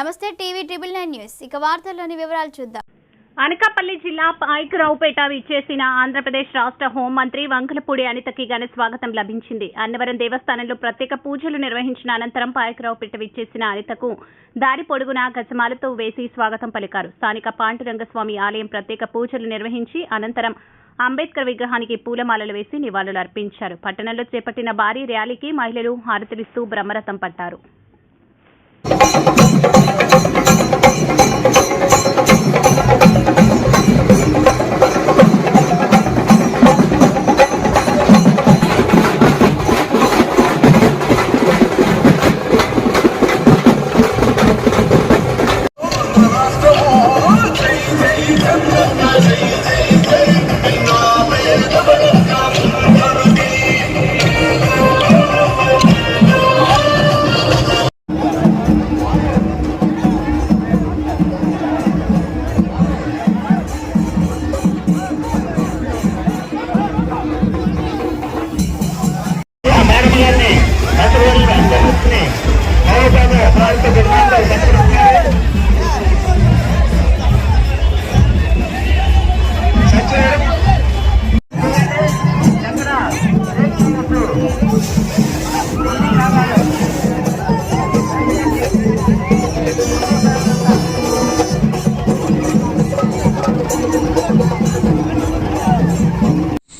నమస్తే TV triple nine news. ఇక వార్తల్లోని వివరాలు చూద్దాం. అనకాపల్లి జిల్లా పాయకరావుపేట విచ్చేసిన ఆంధ్రప్రదేశ్ రాష్ట్ర హోంమంత్రి వంకలపూడి అనితకి ఘన స్వాగతం లభించింది. అన్నవరం దేవస్థానంలో ప్రత్యేక పూజలు నిర్వహించిన అనంతరం పాయకరావుపేట విచ్చేసిన అనితకు దారి పొడుగునా గజమాలతో వేసి స్వాగతం పలికారు. స్థానిక పాండురంగస్వామి ఆలయం ప్రత్యేక పూజలు నిర్వహించి అనంతరం అంబేద్కర్ విగ్రహానికి పూలమాలలు వేసి నివాళులు అర్పించారు పట్టణంలో చేపట్టిన భారీ ర్యాలీకి మహిళలు హారతిలిస్తూ బ్రహ్మరథం పట్టారు.